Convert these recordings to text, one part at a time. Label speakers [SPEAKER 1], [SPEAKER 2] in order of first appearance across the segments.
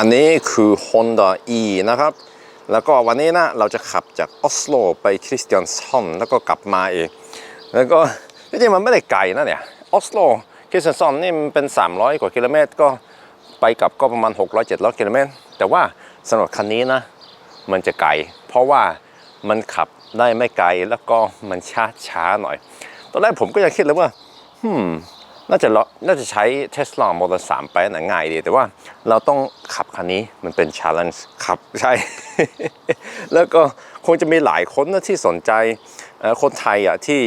[SPEAKER 1] อันนี้คือ Honda E นะครับ แล้วก็วันนี้นะเราจะขับจากออสโลไปคริสเตียนซอนแล้วก็กลับมาเอง แล้วก็จริงๆมันไม่ได้ไกลนะเนี่ยออสโลคริสเตียนซอนนี่มันเป็น 300 กว่ากิโลเมตรก็ไปกลับก็ประมาณ 600-700กิโลเมตรแต่ว่าสำหรับคันนี้นะมันจะไกล เพราะว่ามันขับได้ไม่ไกลแล้วก็มันช้าช้าๆหน่อย ตอนแรกผมก็ยังคิดเลยว่า hmm, น่าจะเลาน่าจะใช้ Tesla Model 3ไปน่ะง่ายดี แต่ว่าเราต้องขับคันนี้มันเป็น challenge ขับใช่ แล้วก็คงจะมีหลายคนนะที่สนใจคนไทยอะที่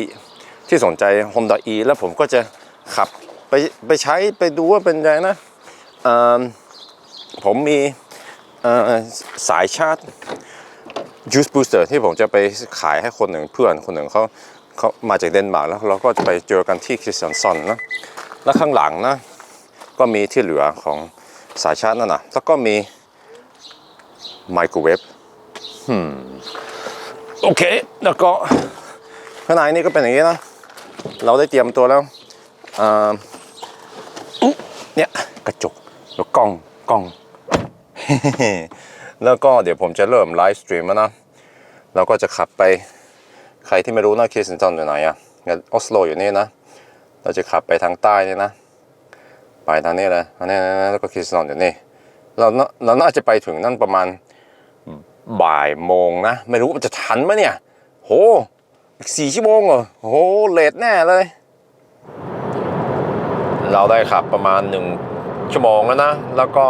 [SPEAKER 1] ที่สนใจ Honda E แล้วผมก็จะขับไปไปใช้ไปดูว่าเป็นไงนะผมมีสายชาร์จ juice booster ที่ผมจะไปขายให้คนหนึ่งเพื่อนคนหนึ่งเขา เขามาจากเดนมาร์กแล้วเราก็จะไปเจอกันที่คริสเตียนซอนนะแล้วข้างหลังนะก็มีที่เหลือของสายชาร์จนั่นนะแล้วก็มีไมโครเวฟโอเค แล้วก็ข้างในนี่ก็เป็นอย่างนี้นะ เราได้เตรียมตัวแล้วอ่าเนี่ยกระจกแล้วกล้องกล้อง แล้วก็เดี๋ยวผมจะเริ่มไลฟ์สตรีมแล้วนะ เราก็จะขับไป ใครที่ไม่รู้นะเคสันตันอยู่ไหนอะออสโลอยู่นี่นะ เราจะขับไปทางใต้นี่นะ ไปทางนี้เลยอันนี้นะแล้วก็เคสันตันอยู่นี่ เราเราน่าจะไปถึงนั่นประมาณบ่ายโมงนะ ไม่รู้มันจะทันไหมเนี่ย โหสี่ชั่วโมงเหรอโหเลทแน่เลย เราได้ขับประมาณหนึ่งชั่วโมงแล้วนะ แล้วก็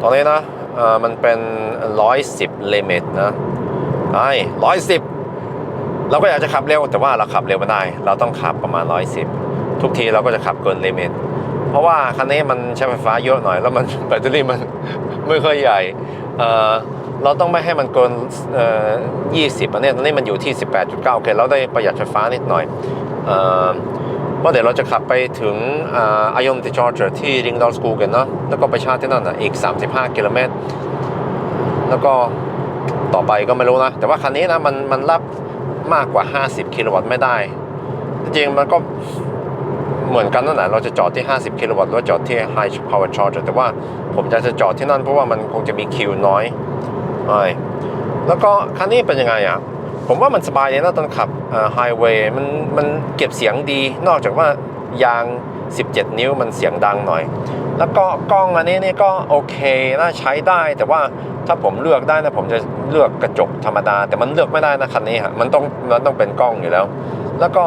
[SPEAKER 1] ตอนนี้นะเออมันเป็น 110 ลิมิตนะไอ้ร้อยสิบ เราก็อยากจะขับเร็วแต่ว่าเราขับเร็วไม่ได้ เราต้องขับประมาณ 110 ทุกทีเราก็จะขับเกินลิมิตเพราะว่าคันนี้มันใช้ไฟฟ้าเยอะหน่อย แล้วมันแบตเตอรี่มันไม่ค่อยใหญ่เอ่อเราต้องไม่ให้มันเกินเอ่อ20อันนี้ตอนนี้มันอยู่ที่ 18.9โอเคเราได้ประหยัดไฟฟ้านิดหน่อยเอ่อว่าเดี๋ยวเราจะขับไปถึงอายอนติจอร์จที่ริงดอลสกูกันเนาะแล้วก็ไปชาร์จที่นั่นอะอีก 35 กิโลเมตร แล้วก็ต่อไปก็ไม่รู้นะ แต่ว่าคันนี้นะมันมันรับ มากกว่า 50 กิโลวัตต์ไม่ได้ จริงๆมันก็เหมือนกันนั่นแหละเราจะจอดที่ 50 กิโลวัตต์หรือว่าจอดที่ High Power Charger แต่ว่าผมจะจะจอดที่นั่นเพราะว่ามันคงจะมีคิวน้อยใช่แล้วก็คันนี้เป็นยังไงอะ ผมว่ามันสบายเลยนะตอนขับไฮเวย์มันมันเก็บเสียงดี นอกจากว่ายาง 17 นิ้วมันเสียงดังหน่อย แล้วก็กล้องอันนี้นี่ก็โอเคน่าใช้ได้ แต่ว่าถ้าผมเลือกได้นะผมจะเลือกกระจกธรรมดา แต่มันเลือกไม่ได้นะคันนี้ฮะมันต้องมันต้องเป็นกล้องอยู่แล้ว แล้วก็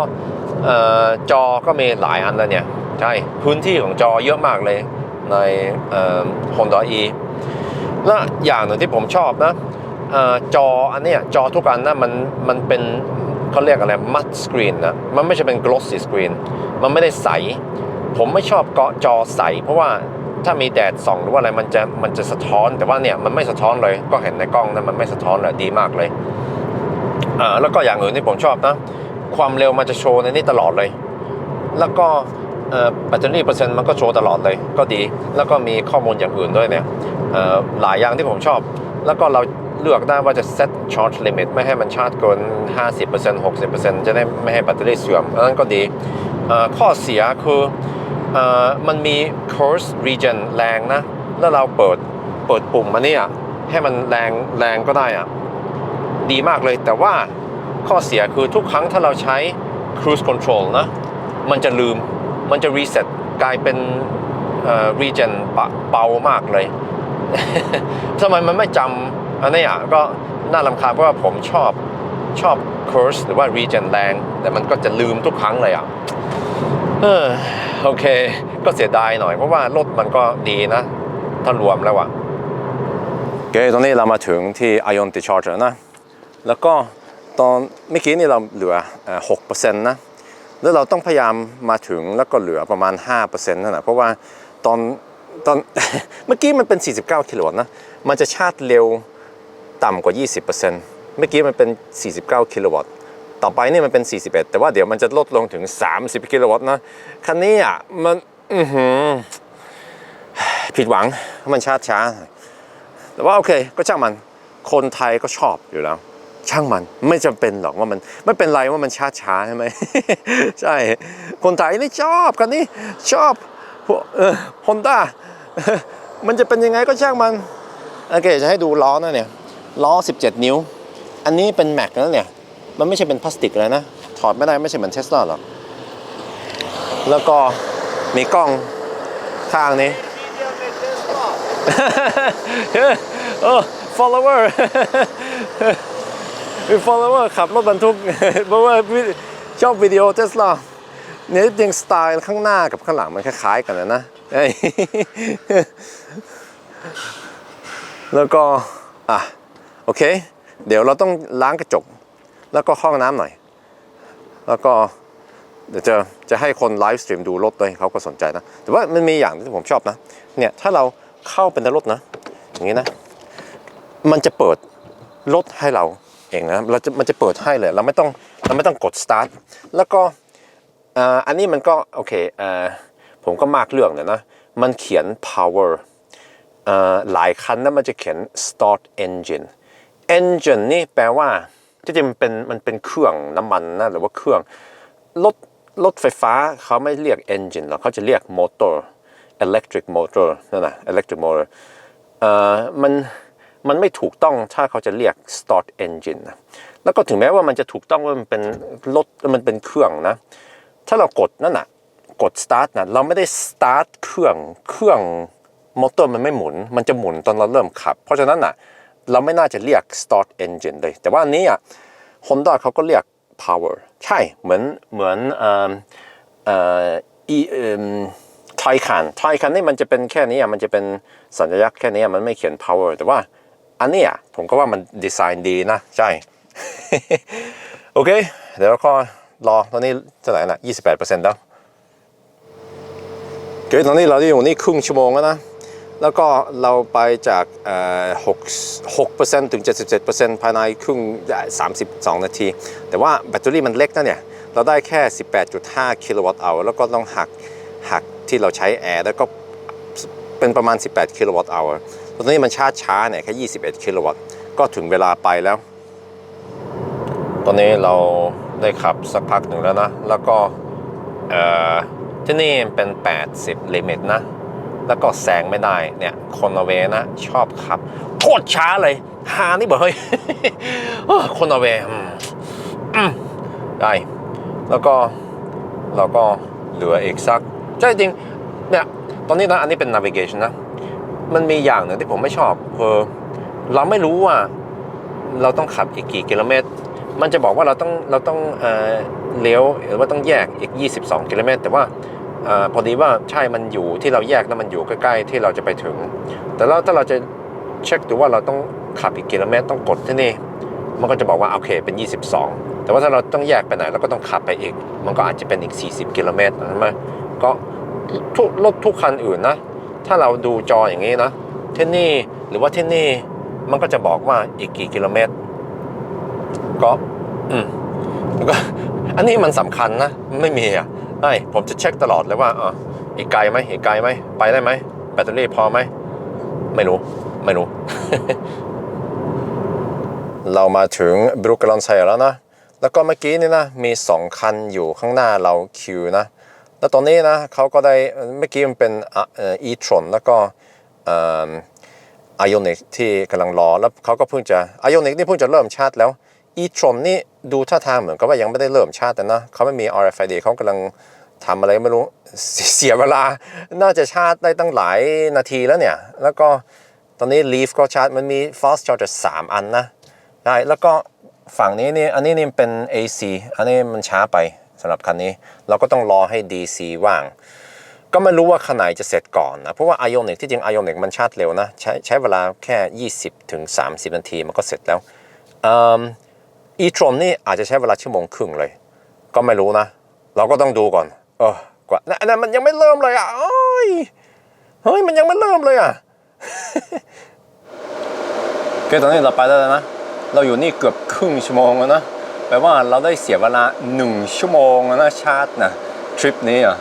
[SPEAKER 1] จอก็มีหลายอันแล้วเนี่ยใช่พื้นที่ของจอเยอะมากเลยในเอ่อ Honda E และอย่างหนึ่งที่ผมชอบนะอจออันนี้จอทุกอันนะมันมันเป็นเขาเรียกอะไรมัดสกรีนนะมันไม่ใช่เป็น glossy screen มันไม่ได้ใส ผมไม่ชอบเกาะจอใส เพราะว่าถ้ามีแดดส่องหรือว่าอะไรมันจะมันจะสะท้อน แต่ว่าเนี่ยมันไม่สะท้อนเลยก็เห็นในกล้องนะมันไม่สะท้อนเลยดีมากเลยอ่าแล้วก็อย่างอื่นที่ผมชอบนะ ความเร็วมันจะโชว์ในนี้ตลอดเลย แล้วก็เอ่อแบตเตอรี่เปอร์เซ็นต์มันก็โชว์ตลอดเลยก็ดี แล้วก็มีข้อมูลอย่างอื่นด้วยเนี่ยเอ่อหลายอย่างที่ผมชอบ แล้วก็เรา เลือกได้ว่าจะ set charge limit ไม่ให้มันชาร์จเกิน 50% 60%จะได้ไม่ให้แบตเตอรี่เสื่อมอันนั้นก็ดี ข้อเสียคืออมันมี course region แรงนะ แล้วเราเปิดเปิดปุ่มมาเนี่ยให้มันแรงแรงก็ได้อะดีมากเลยแต่ว่าข้อเสียคือทุกครั้งถ้าเราใช้ cruise control นะ มันจะลืมมันจะ reset กลายเป็นเอ่อ region เบามากเลยทำไมมันไม่จำ อันนี้อะก็น่าลำคาญเพราะว่าผมชอบชอบ course หรือว่า region แรงแต่มันก็จะลืมทุกครั้งเลยอะเออโอเค ก็เสียดายหน่อยเพราะว่ารถมันก็ดีนะ ถ้ารวมแล้วอะโอเคตอนนี้เรามาถึงที่ Ion t Charger นะ แล้วก็ตอนเมื่อกี้นี่เราเหลือหกเปอร์เซ็นต์นะ แล้วเราต้องพยายามมาถึงแล้วก็เหลือประมาณ 5%นั่นแหละเพราะว่าตอนตอนเมื่อกี้มันเป็น 49 กิโลวัตต์นะ มันจะชาร์จเร็ว ต่ำกว่า 20%เมื่อกี้มันเป็น 49 กิโลวัตต์ ต่อไปนี่มันเป็น 41 แต่ว่าเดี๋ยวมันจะลดลงถึง 30 กิโลวัตต์นะ คันนี้อะมันอือหือผิดหวัง มันชาช้า แต่ว่าโอเค ก็ช่างมัน คนไทยก็ชอบอยู่แล้ว ช่างมันไม่จำเป็นหรอกว่ามันไม่เป็นไรว่ามันช้าช้าใช่ไหมใช่ คนไทยนี่ชอบกันนี่ชอบพวกเออฮอนด้ามันจะเป็นยังไงก็ช่างมัน โอเค จะให้ดูล้อนะเนี่ย ล้อ 17 นิ้ว อันนี้เป็นแม็กนะเนี่ย มันไม่ใช่เป็นพลาสติกเลยนะ ถอดไม่ได้ไม่ใช่เหมือนเทสลาหรอก แล้วก็มีกล้องข้างนี้ โอ้ follower เป็น follower ขับรถบรรทุกเพราะว่าชอบวิดีโอเทสลาเนี่ยจริงสไตล์ข้างหน้ากับข้างหลังมันคล้ายๆกันนะนะ แล้วก็ อะ โอเค เดี๋ยวเราต้องล้างกระจก แล้วก็ห้องน้ำหน่อย แล้วก็เดี๋ยวจะจะให้คนไลฟ์สตรีมดูรถด้วยเขาก็สนใจนะ แต่ว่ามันมีอย่างที่ผมชอบนะ เนี่ยถ้าเราเข้าเป็นในรถนะ อย่างนี้นะ มันจะเปิดรถให้เราเองนะเราจะมันจะเปิดให้เลย เราไม่ต้องเราไม่ต้องกด start แล้วก็อันนี้มันก็โอเคอผมก็มากเรื่องเลยนะ มันเขียน power หลายคันนะมันจะเขียน start engine engine นี่แปลว่าที่จริงมันเป็นมันเป็นเครื่องน้ำมันนะหรือว่าเครื่องรถรถไฟฟ้าเขาไม่เรียก engine หรอกเขาจะเรียก motor electric motor นั่นนะ electric motor เอ่อมันมันไม่ถูกต้องถ้าเขาจะเรียก start engine นะแล้วก็ถึงแม้ว่ามันจะถูกต้องว่ามันเป็นรถมันเป็นเครื่องนะ ถ้าเรากดนั่นนะกด start นะเราไม่ได้ start เครื่องเครื่องมอเตอร์มันไม่หมุน มันจะหมุนตอนเราเริ่มขับ เพราะฉะนั้นน่ะ เราไม่น่าจะเรียก start engine เลย แต่ว่าอันนี้อะ Honda เขาก็เรียก power ใช่เหมือนเหมือนเอ่อเอ่ออีเอ่อไทคันไทคันนี่มันจะเป็นแค่นี้อะมันจะเป็นสัญลักษณ์แค่นี้อะมันไม่เขียน power แต่ว่าอันนี้อะผมก็ว่ามันดีไซน์ดีนะ ใช่ โอเค เดี๋ยวเราก็รอตอนนี้เท่าไหร่นะ28%แล้วโอเคตอนนี้เราอยู่นี่ครึ่งชั่วโมงแล้วนะ แล้วก็เราไปจากเอ่อ6 6ถึง 77%ภายในครึ่ง 32 นาที แต่ว่าแบตเตอรี่มันเล็กนะเนี่ย เราได้แค่ 18.5 กิโลวัตต์เอาแล้วก็ต้องหักหักที่เราใช้แอร์แล้วก็เป็นประมาณ 18 กิโลวัตต์เอาตอนนี้มันชาร์จช้าเนี่ยแค่ 21 กิโลวัตต์ ก็ถึงเวลาไปแล้ว ตอนนี้เราได้ขับสักพักหนึ่งแล้วนะ แล้วก็ที่นี่เป็น 80 ลิมิตนะ แล้วก็แซงไม่ได้เนี่ยคนนอร์เวย์นะชอบขับโคตรช้าเลยหานี่บอกเฮ้ยโอ้คนนอร์เวย์อืมอืมได้แล้วก็เราก็เหลืออีกสักใช่จริงเนี่ยตอนนี้นะอันนี้เป็น navigation นะ มันมีอย่างหนึ่งที่ผมไม่ชอบคือเราไม่รู้ว่าเราต้องขับอีกกี่กิโลเมตร มันจะบอกว่าเราต้องเราต้องเอเลี้ยวหรือว่าต้องแยกอีก 22 กิโลเมตร แต่ว่า อพอดีว่าใช่มันอยู่ที่เราแยกนะมันอยู่ใกล้ๆที่เราจะไปถึง แต่แล้วถ้าเราจะเช็คดูว่าเราต้องขับอีกกิโลเมตรต้องกดที่นี่ มันก็จะบอกว่าโอเคเป็น 22 แต่ว่าถ้าเราต้องแยกไปไหนเราก็ต้องขับไปอีก มันก็อาจจะเป็นอีก 40 กิโลเมตรใช่ไหมก็ทุกรถทุกคันอื่นนะ ถ้าเราดูจออย่างนี้นะที่นี่หรือว่าที่นี่มันก็จะบอกว่าอีกกี่กิโลเมตร ก็อืมมันก็อันนี้มันสำคัญนะ ไม่มีอะ ใช่ผมจะเช็คตลอดเลยว่าอะอีกไกลไหมอีกไกลไหมไปได้ไหมแบตเตอรี่พอไหมไม่รู้ ไม่รู้ เรามาถึงบรูกลอนไซแล้วนะ แล้วก็เมื่อกี้นี่นะ มีสองคันอยู่ข้างหน้าเราคิวนะ แล้วตอนนี้นะเขาก็ได้เมื่อกี้มันเป็นอีทรอนแล้วก็ไอออนิกที่กำลังรอ แล้วเขาก็เพิ่งจะไอออนิกนี่เพิ่งจะเริ่มชาร์จแล้ว อีทรอนนี่ดูท่าทางเหมือนกับว่ายังไม่ได้เริ่มชาร์จแต่นะเขาไม่มี RFID เขากำลังทำอะไรไม่รู้เสียเวลา น่าจะชาร์จได้ตั้งหลายนาทีแล้วเนี่ย แล้วก็ตอนนี้ Leaf ก็ชาร์จ มันมี fast charger สามอันนะได้แล้วก็ฝั่งนี้นี่อันนี้นี่เป็น AC อันนี้มันช้าไปสำหรับคันนี้ เราก็ต้องรอให้ DC ว่าง ก็ไม่รู้ว่าคันไหนจะเสร็จก่อนนะ เพราะว่า Ionic ที่จริง Ionic มันชาร์จเร็วนะ ใช้ใช้เวลาแค่ 20ถึง30 นาทีมันก็เสร็จแล้ว อีทรอนนี่อาจจะใช้เวลาชั่วโมงครึ่งเลย ก็ไม่รู้นะ เราก็ต้องดูก่อน เออกว่านั่นนั่นมันยังไม่เริ่มเลยอะเอ้ยเฮ้ยมันยังไม่เริ่มเลยอะโอเคตอนนี้เราไปได้แล้วนะ เราอยู่นี่เกือบครึ่งชั่วโมงแล้วนะแปลว่าเราได้เสียเวลาหนึ่งชั่วโมงแล้วนะชาร์จนะทริปนี้อะ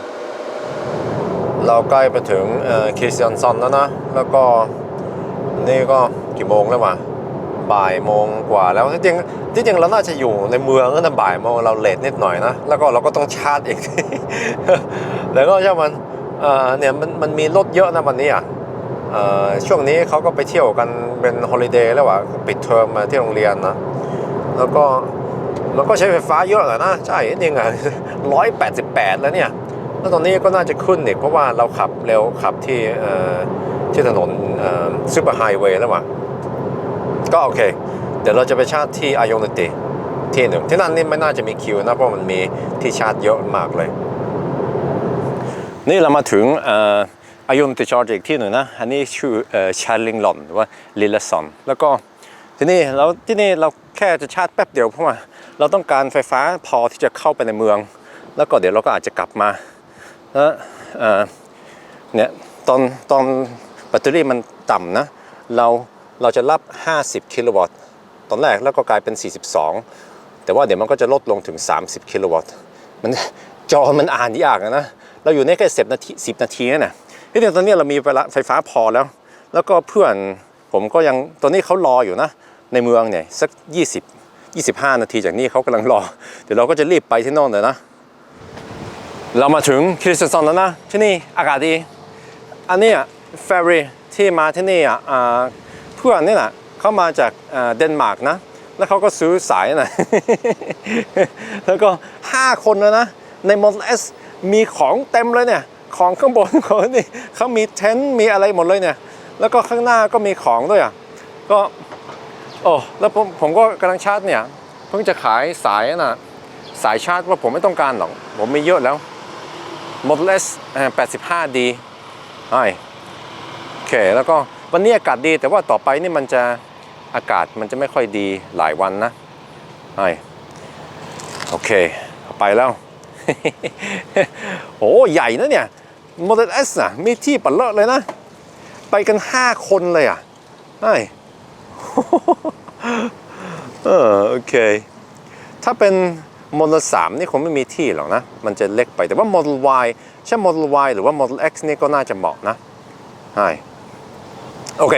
[SPEAKER 1] เราใกล้ไปถึงเคซิออนซอนแล้วนะ แล้วก็นี่ก็กี่โมงแล้ววะ บ่ายโมงกว่าแล้วจริงจริงเราน่าจะอยู่ในเมืองตั้งแต่บ่ายโมงเราเลทนิดหน่อยนะ แล้วก็เราก็ต้องชาร์จอีกแล้วก็ใช่มันเอ่อเนี่ยมันมันมีรถเยอะนะวันนี้อะเอ่อช่วงนี้เขาก็ไปเที่ยวกันเป็นฮอลิเดย์แล้วว่ะปิดเทอมมาที่โรงเรียนนะ แล้วก็มันก็ใช้ไฟฟ้าเยอะแหละนะ ใช่จริงอะร้อยแปดสิบแปดแล้วเนี่ยแล้วตอนนี้ก็น่าจะขึ้นอีกเพราะว่าเราขับเร็วขับที่เอ่อที่ถนนซูเปอร์ไฮเวย์แล้วว่ะ ก็โอเค เดี๋ยวเราจะไปชาร์จที่อายงนติที่หนึ่งที่นั่นนี่ไม่น่าจะมีคิวนะเพราะมันมีที่ชาร์จเยอะมากเลย นี่เรามาถึงอายุนติชาร์จอีกที่หนึ่งนะอันนี้ชื่อชาร์ลิงลอนหรือว่าลิลซอนแล้วก็ที่นี่เราที่นี่เราแค่จะชาร์จแป๊บเดียวเพราะว่าเราต้องการไฟฟ้าพอที่จะเข้าไปในเมือง แล้วก็เดี๋ยวเราก็อาจจะกลับมาแล้วเนี่ยตอนตอนแบตเตอรี่มันต่ำนะ เรา เราจะรับ 50 กิโลวัตต์ตอนแรกแล้วก็กลายเป็น 42 แต่ว่าเดี๋ยวมันก็จะลดลงถึง 30 กิโลวัตต์มันจอมันอ่านยากนะ เราอยู่ในแค่10นาที10นาทีนั่นนะที่ตอนนี้เรามีไฟฟ้าพอแล้ว แล้วก็เพื่อนผมก็ยังตอนนี้เขารออยู่นะ ในเมืองเนี่ยสัก 20 25 นาทีจากนี้เขากำลังรอ เดี๋ยวเราก็จะรีบไปที่โน่นเลยนะ เรามาถึงคริสตันแล้วนะ ที่นี่อากาศดี อันนี้เฟรรี่ที่มาที่นี่อะ พื่อนนี่แหละเขามาจากเดนมาร์กนะ แล้วเขาก็ซื้อสายนะแล้วก็ 5 คนแล้วนะ ใน Model S มีของเต็มเลยเนี่ย ของข้างบนของนี่เขามีเต็นท์มีอะไรหมดเลยเนี่ย แล้วก็ข้างหน้าก็มีของด้วยอะก็โอ้แล้วผมผมก็กำลังชาร์จเนี่ย เพิ่งจะขายสายน่ะสายชาร์จว่าผมไม่ต้องการหรอก ผมมีเยอะแล้ว Model S เอ่อ 85D ใช่โอเคแล้วก็ วันนี้อากาศดีแต่ว่าต่อไปนี่มันจะอากาศมันจะไม่ค่อยดีหลายวันนะใช่โอเคไปแล้ว โอ้ใหญ่นะเนี่ย Model S อะมีที่ปัดเลอะเลยนะ ไปกัน 5 คนเลยอะใช่เออโอเค ถ้าเป็น Model 3นี่คงไม่มีที่หรอกนะ มันจะเล็กไปแต่ว่า Model Y ใช่ Model Y หรือว่า Model X นี่ก็น่าจะเหมาะนะใช่ โอเค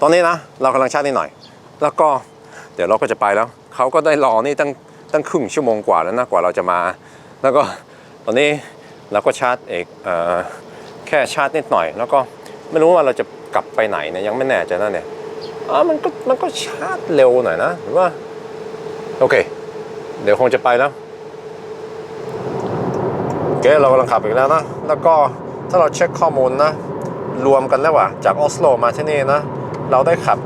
[SPEAKER 1] ตอนนี้นะ เรากำลังชาร์จนิดหน่อย แล้วก็เดี๋ยวเราก็จะไปแล้ว เขาก็ได้รอนี่ตั้งตั้งครึ่งชั่วโมงกว่าแล้วนะกว่าเราจะมา แล้วก็ตอนนี้เราก็ชาร์จเอกเออแค่ชาร์จนิดหน่อย แล้วก็ไม่รู้ว่าเราจะกลับไปไหนเนี่ยยังไม่แน่ใจนะเนี่ยอ๋อมันก็มันก็ชาร์จเร็วหน่อยนะหรือว่าโอเค เดี๋ยวคงจะไปแล้วโอเคเรากำลังขับอีกแล้วนะ แล้วก็ถ้าเราเช็คข้อมูลนะ รวมกันแล้วว่ะจากออสโลมาที่นี่นะเราได้ขับ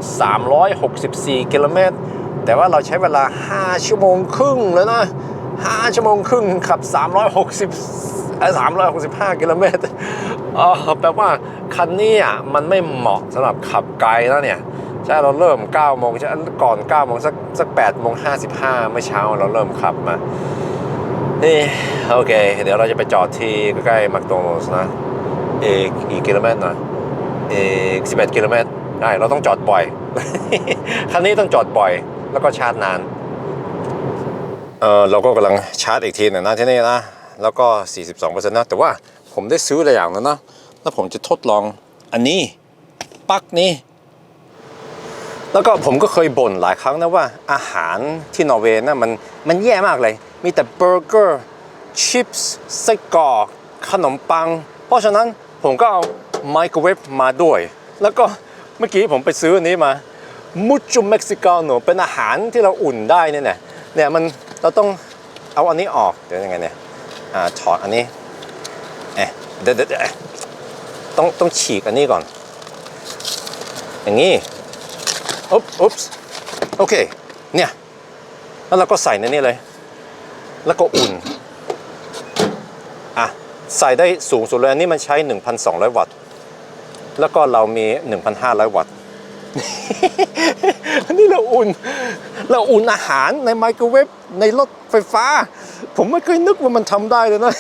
[SPEAKER 1] 364 กิโลเมตร แต่ว่าเราใช้เวลา 5 ชั่วโมงครึ่งแล้วนะ 5 ชั่วโมงครึ่งขับ 360เอ่อ365 กิโลเมตรอ๋อแปลว่าคันนี้อะมันไม่เหมาะสำหรับขับไกลนะเนี่ย ใช่เราเริ่ม 9 โมงใช่ก่อน 9 โมงสักสัก8โมง55 เมื่อเช้าเราเริ่มขับมา นี่ โอเค เดี๋ยวเราจะไปจอดที่ใกล้ๆมักโดนัลส์นะ อีกอีกกิโลเมตรหน่อยอีก11 กิโลเมตรได้เราต้องจอดบ่อย คันนี้ต้องจอดบ่อย แล้วก็ชาร์จนาน เออเราก็กำลังชาร์จอีกทีหนึ่งนะที่นี่นะ แล้วก็ 42%นะ แต่ว่าผมได้ซื้อหลายอย่างแล้วนะ แล้วผมจะทดลองอันนี้ปลั๊กนี้ แล้วก็ผมก็เคยบ่นหลายครั้งนะว่าอาหารที่นอร์เวย์นะมันมันแย่มากเลย มีแต่เบอร์เกอร์ ชิปส์ไส้กรอกขนมปัง เพราะฉะนั้น ผมก็เอาไมโครเวฟมาด้วย แล้วก็เมื่อกี้ผมไปซื้ออันนี้มามุจูเม็กซิกาโนเป็นอาหารที่เราอุ่นได้เนี่ยเนี่ยเนี่ยมันเราต้องเอาอันนี้ออกเดี๋ยวยังไงเนี่ยอ่าถอดอันนี้เอ๊ะเดี๋ยวเดี๋ยวต้องต้องฉีกอันนี้ก่อน อย่างนี้อุ๊บอุ๊บโอเคเนี่ยแล้วเราก็ใส่ในนี้เลย แล้วก็อุ่น ใส่ได้สูงสุดเลยอันนี้มันใช้ 1,200 วัตต์ แล้วก็เรามี 1,500 วัตต์ อันนี้เราอุ่น เราอุ่นอาหารในไมโครเวฟในรถไฟฟ้า ผมไม่เคยนึกว่ามันทำได้เลยนะ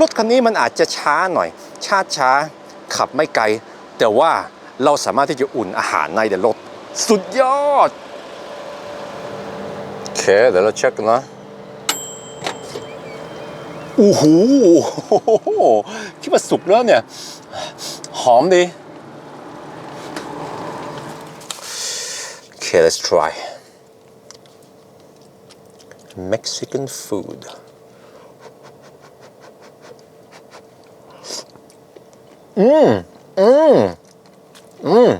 [SPEAKER 1] รถคันนี้มันอาจจะช้าหน่อย ชาช้า ขับไม่ไกล แต่ว่าเราสามารถที่จะอุ่นอาหารในเดรถ สุดยอด โอเค เดี๋ยวเราเช็คกันนะ อ้โหคิดว่าสุกแล้วเนี่ย หอมดีโอเค let's try Mexican food อืม อืม อืม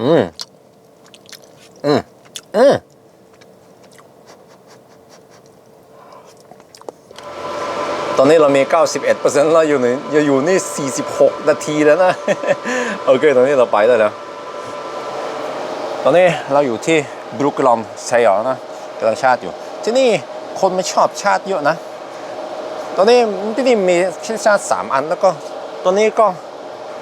[SPEAKER 1] อืม อืม อืม ตอนนี้เรามี 91%เราอยู่ในอยู่นี่ 46 นาทีแล้วนะ โอเค ตอนนี้เราไปได้แล้ว ตอนนี้เราอยู่ที่บรุกลอมไซยอนะกำลังชาร์จอยู่ ที่นี่คนไม่ชอบชาร์จเยอะนะ ตอนนี้ที่นี่มีชาร์จ3อันแล้วก็ตอนนี้ก็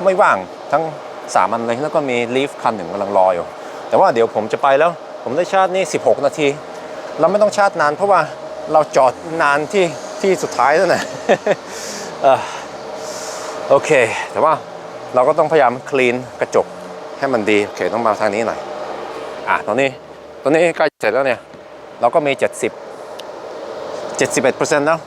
[SPEAKER 1] ไม่ว่างทั้ง 3 อันเลยแล้วก็มีลีฟคันหนึ่งกำลังรออยู่ แต่ว่าเดี๋ยวผมจะไปแล้ว ผมได้ชาร์จนี่ 16 นาที เราไม่ต้องชาร์จนานเพราะว่าเราจอดนานที่ ที่สุดท้ายแล้วนะเอ่อโอเค แต่ว่าเราก็ต้องพยายามคลีนกระจกให้มันดีโอเคต้องมาทางนี้หน่อยอะตอนนี้ตอนนี้ใกล้เสร็จแล้วเนี่ย เราก็มี 70 71%แล้ว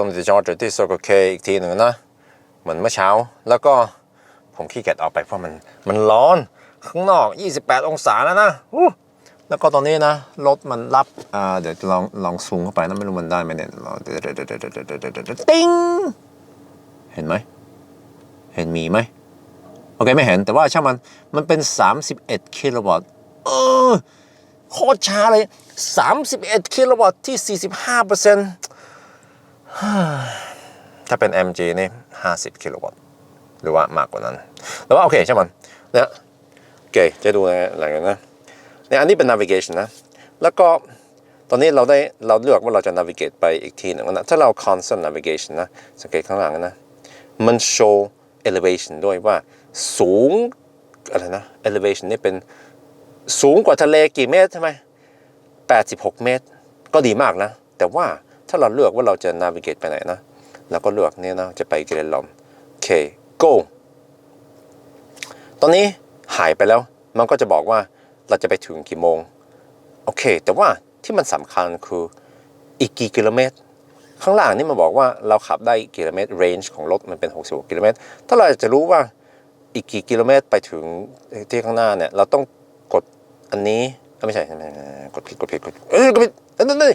[SPEAKER 1] ไอออดิจอร์จที่โซโกเคอีกทีหนึ่งนะ เหมือนเมื่อเช้า แล้วก็ผมขี้เกียจออกไปเพราะมันมันร้อนข้างนอก 28 องศาแล้วนะแล้วก็ตอนนี้นะรถมันรับอ่าเดี๋ยวลองลองซูมเข้าไปนะไม่รู้มันได้ไหมเนี่ยเดี๋ยวเดี๋ยวเดี๋ยวเดี๋ยวเดี๋ยวติ้งเห็นไหมเห็นมีไหมโอเคไม่เห็นแต่ว่าช่างมันมันเป็น 31 กิโลวัตต์เออโคตรช้าเลย 31 กิโลวัตต์ที่ 45เปอร์เซ็นต์ ถ้าเป็น MG นี่ 50 กิโลวัตต์ หรือว่ามากกว่านั้น แต่ว่าโอเคใช่างมันเนี่ยโอเคจะดูอะไรกันนะเนี่ยอันนี้เป็น navigation นะ แล้วก็ตอนนี้เราได้เราเลือกว่าเราจะ navigate ไปอีกทีหนึ่งนะ ถ้าเรา constant navigation นะ สังเกตข้างหลังนะ มันโชว์ elevation ด้วยว่าสูงอะไรนะ elevation นี่เป็นสูงกว่าทะเลกี่เมตรใช่ไหม86 เมตร ก็ดีมากนะ แต่ว่า ถ้าเราเลือกว่าเราจะ navigate ไปไหนนะเราก็เลือกเนี่ยนะจะไปเกเรลอมโอเค go ตอนนี้หายไปแล้วมันก็จะบอกว่าเราจะไปถึงกี่โมง โอเค แต่ว่าที่มันสำคัญคืออีกกี่กิโลเมตร ข้างล่างนี่มันบอกว่าเราขับได้กิโลเมตร range ของรถมันเป็น 66 กิโลเมตร ถ้าเราจะรู้ว่าอีกกี่กิโลเมตรไปถึงที่ข้างหน้าเนี่ยเราต้องกดอันนี้ไม่ใช่ไม่ใช่กดผิดกดผิดกดเออกดผิดเอ้ยนั่นนั่น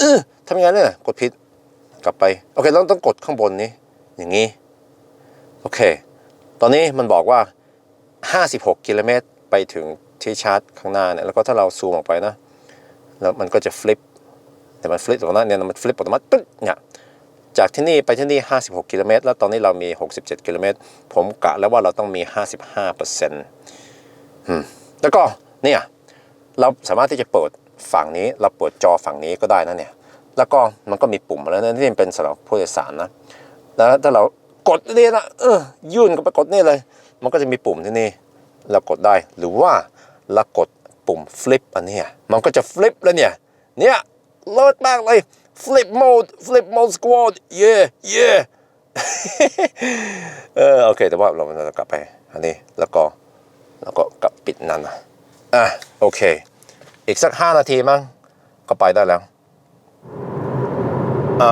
[SPEAKER 1] เออทำยังไงเนี่ยกดผิดกลับไป โอเคเราต้องกดข้างบนนี้ อย่างนี้ โอเค ตอนนี้มันบอกว่า 56 กิโลเมตรไปถึงที่ชาร์จข้างหน้าเนี่ยแล้วก็ถ้าเราซูมออกไปนะ แล้วมันก็จะฟลิปแต่มันฟลิปตรงนั้นเนี่ยมันฟลิปอัตโนมัติปึ๊ดเนี่ยจากที่นี่ไปที่นี่ 56 กิโลเมตร แล้วตอนนี้เรามี 67 กิโลเมตร ผมกะแล้วว่าเราต้องมี 55เปอร์เซ็นต์แล้วก็เนี่ยเราสามารถที่จะเปิด ฝั่งนี้เราเปิดจอฝั่งนี้ก็ได้นะเนี่ยแล้วก็มันก็มีปุ่มแล้วนะที่เป็นสำหรับผู้โดยสารนะแล้วถ้าเรากดนี่นะเออยื่นก็ไปกดนี่เลย มันก็จะมีปุ่มที่นี่เรากดได้หรือว่าเรากดปุ่ม flip อันนี้มันก็จะ flip แล้วเนี่ยเนี่ยเลิศมากเลย flip mode flip mode squad yeah yeah เออโอเคแต่ว่าเราเรากลับไปอันนี้แล้วก็แล้วก็กลับปิดนั่นนะอะโอเค อีกสัก 5 นาทีมั้งก็ไปได้แล้วอ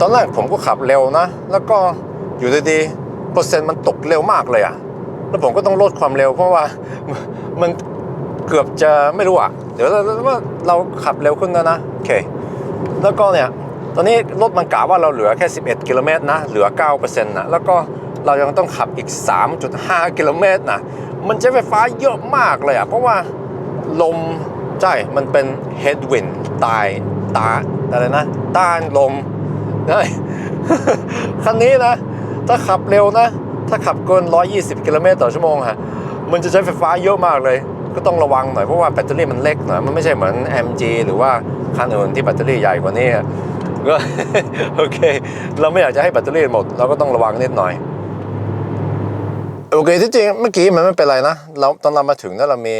[SPEAKER 1] ตอนแรกผมก็ขับเร็วนะ แล้วก็อยู่ดีๆเปอร์เซ็นต์มันตกเร็วมากเลยอะแล้วผมก็ต้องลดความเร็วเพราะว่ามันเกือบจะไม่รู้อะเดี๋ยวเราว่าเราขับเร็วขึ้นแล้วนะโอเค แล้วก็เนี่ยตอนนี้รถมันกะว่าเราเหลือแค่ 11 กิโลเมตรนะเหลือ 9%นะแล้วก็เรายังต้องขับอีก 3.5 กิโลเมตรนะมันใช้ไฟฟ้าเยอะมากเลยอะเพราะว่าลม ใช่ มันเป็น headwind ตายตาอะไรนะ ต้านลมใช่คันนี้นะ ถ้าขับเร็วนะ ถ้าขับเกิน 120 กิโลเมตรต่อชั่วโมงฮะ มันจะใช้ไฟฟ้าเยอะมากเลย ก็ต้องระวังหน่อย เพราะว่าแบตเตอรี่มันเล็กหน่อย มันไม่ใช่เหมือน MG หรือว่าคันอื่นที่แบตเตอรี่ใหญ่กว่านี้ก็โอเค เราไม่อยากจะให้แบตเตอรี่หมด เราก็ต้องระวังนิดหน่อย โอเคที่จริงเมื่อกี้มันไม่เป็นไรนะ เราตอนเรามาถึงนั้นเรามี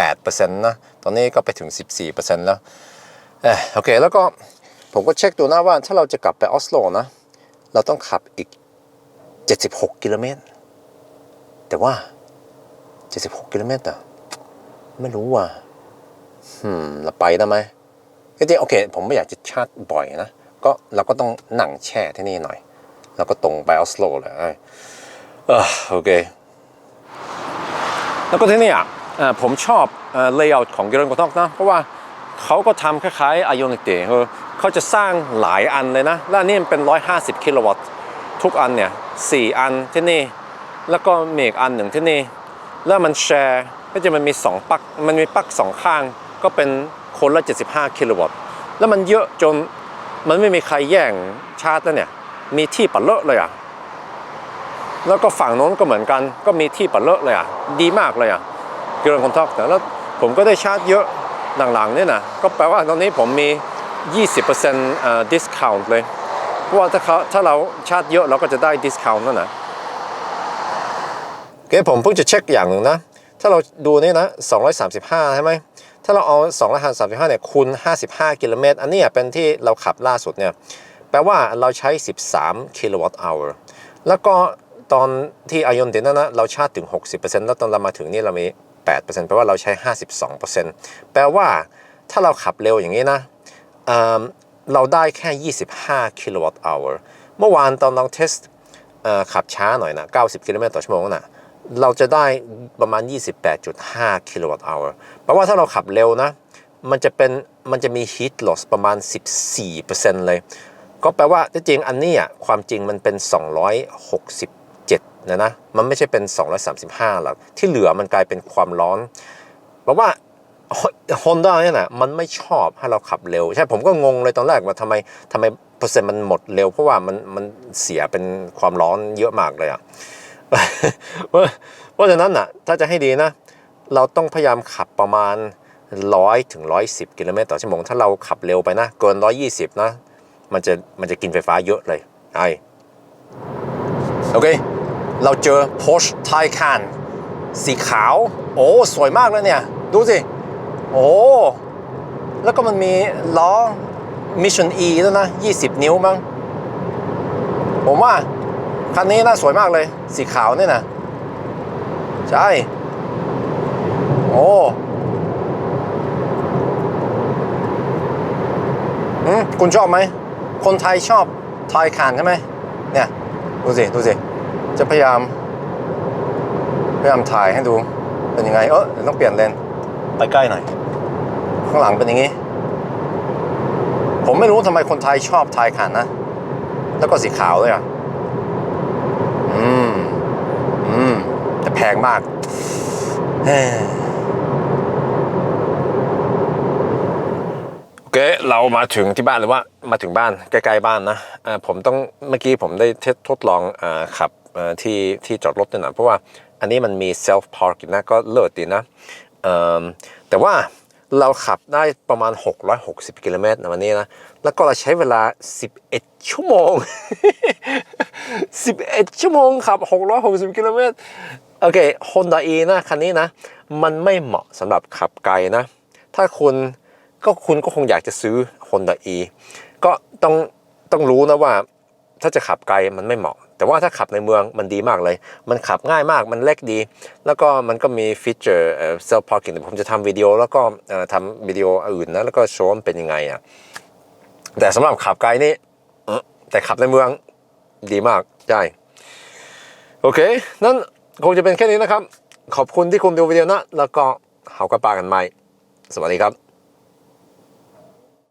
[SPEAKER 1] อ่าแปดเปอร์เซ็นต์นะตอนนี้ก็ไปถึง 14เปอร์เซ็นต์แล้วเออโอเคแล้วก็ผมก็เช็คดูนะว่าถ้าเราจะกลับไปออสโลนะ เราต้องขับอีก 76 กิโลเมตร แต่ว่า 76 กิโลเมตรอะไม่รู้ว่าอืมเราไปได้ไหมจริงๆโอเค ผมไม่อยากจะชาร์จบ่อยนะ ก็เราก็ต้องหนังแช่ที่นี่หน่อย แล้วก็ตรงไปออสโลเลยเออโอเค แล้วก็ที่นี่อะ ผมชอบเอ่อ layout ของเกรนกทอกนะ เพราะว่าเขาก็ทำคล้ายๆ Ioniq เออเขาจะสร้างหลายอันเลยนะ และอันนี่มันเป็น 150 กิโลวัตต์ ทุกอันเนี่ยสี่อันที่นี่ แล้วก็มีอีกอันหนึ่งที่นี่ แล้วมันแชร์ก็จะมันมีสองปัก มันมีปักสองข้าง ก็เป็นคนละ 75 กิโลวัตต์ แล้วมันเยอะจนมันไม่มีใครแย่งชาร์จแล้วเนี่ย มีที่ปัดเลอะเลยอะแล้วก็ฝั่งโน้นก็เหมือนกัน ก็มีที่ปัดเลอะเลยอะ ดีมากเลยอะ เกินคอนทักแต่แล้วผมก็ได้ชาร์จเยอะหลังๆเนี่ยนะก็แปลว่าตอนนี้ผมมี 20%เอ่อ discount เลย เพราะว่าถ้าเขาถ้าเราชาร์จเยอะเราก็จะได้ discount นั่นนะโอเคผมเพิ่งจะเช็คอย่างหนึ่งนะ ถ้าเราดูนี่นะ 235 ใช่ไหม ถ้าเราเอา 235 เนี่ยคูณ 55 กิโลเมตร อันนี้เป็นที่เราขับล่าสุดเนี่ย แปลว่าเราใช้ 13 กิโลวัตต์ hour แล้วก็ตอนที่อายนเดนนนนะเราชาร์จถึง 60%แล้วตอนเรามาถึงนี่เรามี 8%แปลว่าเราใช้ 52%แปลว่าถ้าเราขับเร็วอย่างนี้นะเเราได้แค่ 25 กิโลวัตต์ hour เมื่อวานตอนลองเทสอ่อขับช้าหน่อยนะ 90 กิโลเมตรต่อชั่วโมงนะเราจะได้ประมาณ 28.5 กิโลวัตต์ hour แปลว่าถ้าเราขับเร็วนะ มันจะเป็น มันจะมี heat loss ประมาณ 14%เลย ก็แปลว่าที่จริงอันนี้อะความจริงมันเป็น 267 นะนะมันไม่ใช่เป็น 235หรอกที่เหลือมันกลายเป็นความร้อนเพราะว่า Honda เนี่ยนะมันไม่ชอบให้เราขับเร็ว ใช่ผมก็งงเลยตอนแรกว่าทำไมทำไมเปอร์เซ็นต์มันหมดเร็ว เพราะว่ามันมันเสียเป็นความร้อนเยอะมากเลยอะเพราะเพราะฉะนั้นอะถ้าจะให้ดีนะ เราต้องพยายามขับประมาณ 100ถึง110 กิโลเมตรต่อชั่วโมง ถ้าเราขับเร็วไปนะ เกิน 120 นะ มันจะมันจะกินไฟฟ้าเยอะเลยไอโอเค เราเจอ Porsche Taycan สีขาว โอ้ สวยมากเลยเนี่ย ดูสิ โอ้ แล้วก็มันมีล้อ Mission E ด้วยนะ 20 นิ้วมั้ง ผมว่า คันนี้น่าสวยมากเลย สีขาวเนี่ยนะ ใช่ โอ้อืมคุณชอบไหม คนไทยชอบไทยคานใช่ไหมเนี่ย ดูสิ ดูสิ จะพยายาม พยายามถ่ายให้ดู เป็นยังไง เออเดี๋ยวต้องเปลี่ยนเลนไปใกล้หน่อย ข้างหลังเป็นอย่างนี้ ผมไม่รู้ทำไมคนไทยชอบไทยคานนะ แล้วก็สีขาวเลยอะ อืม อืม แต่แพงมากโอเค เรามาถึงที่บ้านหรือว่ามาถึงบ้านใกล้ๆบ้านนะอ่อผมต้องเมื่อกี้ผมได้ทดลองอขับ ที่ที่จอดรถเนี่ยนะเพราะว่าอันนี้มันมี self park นะก็เลิศดีนะแต่ว่าเราขับได้ประมาณ 660 กิโลเมตรนวันนี้นะ แล้วก็เราใช้เวลา 11 ชั่วโมง 11 ชั่วโมงขับ 660 กิโลเมตร โอเค Honda E นะ คันนี้นะ มันไม่เหมาะสำหรับขับไกลนะ ถ้าคุณก็คุณก็คงอยากจะซื้อ Honda E ก็ต้องต้องรู้นะว่า ถ้าจะขับไกลมันไม่เหมาะ แต่ว่าถ้าขับในเมืองมันดีมากเลย มันขับง่ายมากมันเล็กดี แล้วก็มันก็มีฟีเจอร์เซลฟ์พาร์กิ้งผมจะทำวิดีโอแล้วก็ทำวิดีโออื่นนะแล้วก็โชว์มันเป็นยังไงอะแต่สำหรับขับไกลนี่แต่ขับในเมืองดีมากใช่โอเค นั่นคงจะเป็นแค่นี้นะครับ ขอบคุณที่คุณดูวิดีโอนะ แล้วก็เขาก็ปากันใหม่ สวัสดีครับ